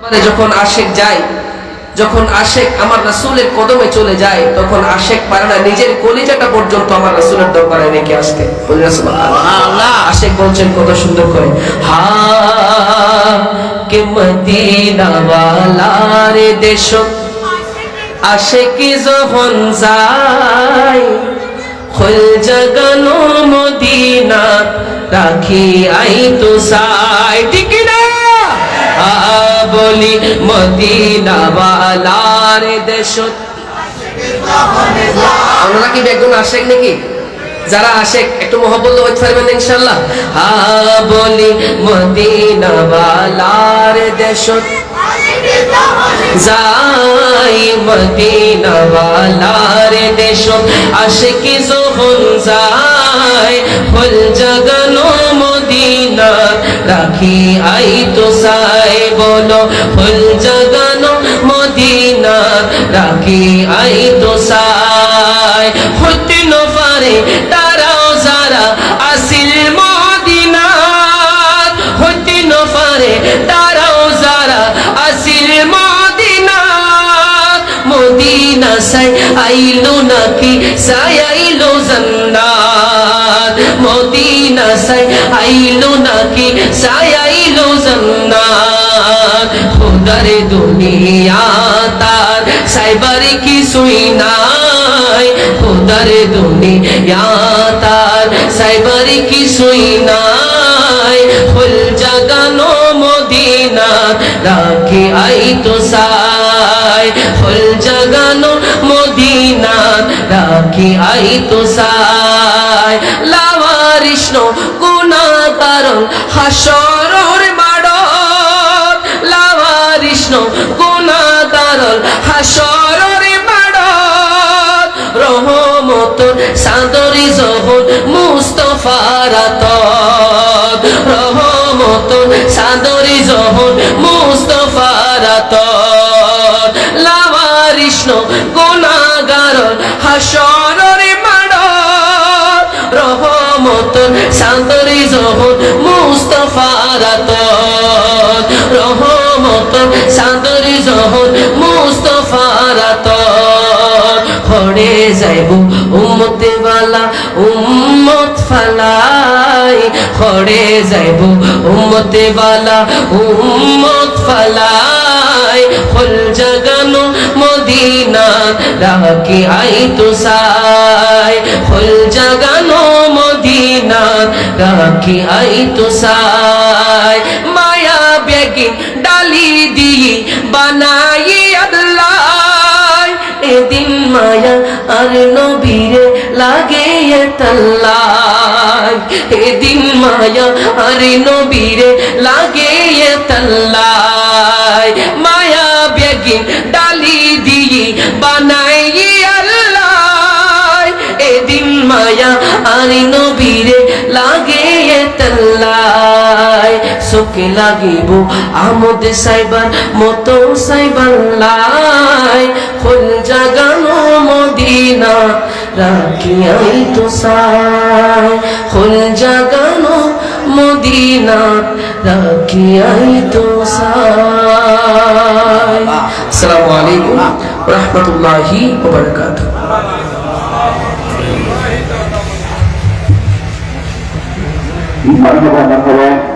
মানে যখন আশেক যায় যখন আশেক আমার রাসূলের কদমে চলে যায় তখন আশেক পারে না নিজের কলিজাটা পর্যন্ত আমার রাসূলের দরবারে রেখে আসতে। আশেক বলছেন কত সুন্দর করে হা কে দেশ আশেক যখন যায় খোল জাগানো মদিনা রাখি আই তো সাই। ঠিক না বলি মদিনা ওয়ালার দেশ। আমরা কি বেগুন আশেক নাকি? যারা আশেক, একটু মহব্বত হইতে পারবেন ইনশাল্লাহ হা বলি মদিনা ওয়ালার দেশ। যাই মদিনা ওয়ালার দেশ, আশিকি যখন যায় জগনো মদিনা রাখি, আই তো সাই বলো হল জগনো মদিনা রাখি, আই তো সাই। হতে নফারে তারাও যারা আসিল মদিনা হতে নফারে তারাও যারা আসিল মদিনা মদিনা সাই আইলো নাকি, সাই আইলো আইলো নাকি সাই আইলো জান্নাত খোদার দুনিয়া তার সাইবার কি সুই নাই খোদার দুনিয়া তার সাইবার কি সুই নাই ফুল জাগানো মদিনা রাখি আই তো সাই ফুল জাগানো মদিনা রাখি আই তো সাই লাওয়ারিষ্ণ গুনা কারণ হাসরর মাড় লাওয়ারিষ্ণ গুনা কারণ হাসরর মাড় রহমত সাদরি জহন মুস্তফারাত রহমত সাদরি জহন মুস্তফারাত লাওয়ারিষ্ণ গুনাগার হাসরের রহমত সাদরি জহন মুস্তফারাত রহমত সাদরি জহন মুস্তফারাত খড়ে যাইব উম্মতে বালা, উম্মত ফালাই। খড়ে যাইব উম্মতে বালা, উম্মত ফালাই। খোল জাগানো মদিনা রাখি আই তো সাই। রাখি আই তো সাই। মায়া বেগিন ডালি দিয়ে বানাই আল্লাহ। এদিন মায়া আর নবীরে লাগে তাল্লাই এদিন মায়া আর নবীরে লাগে তাল্লাই মায়া বেগিন ডালি দিয়ে বানাই আল্লাহ। এদিন মায়া আর নবীরে লাগে চোখে লাগিব আমদ সাইবার মতো সাইবার লাই। ফুল জাগানো মদিনা রাখিয়াই তো সাই। ফুল জাগানো মদিনা রাখিয়াই তো সাই। আসসালামু আলাইকুম রহমতুল্লাহি ওয়া বারাকাতুহু। মানবতা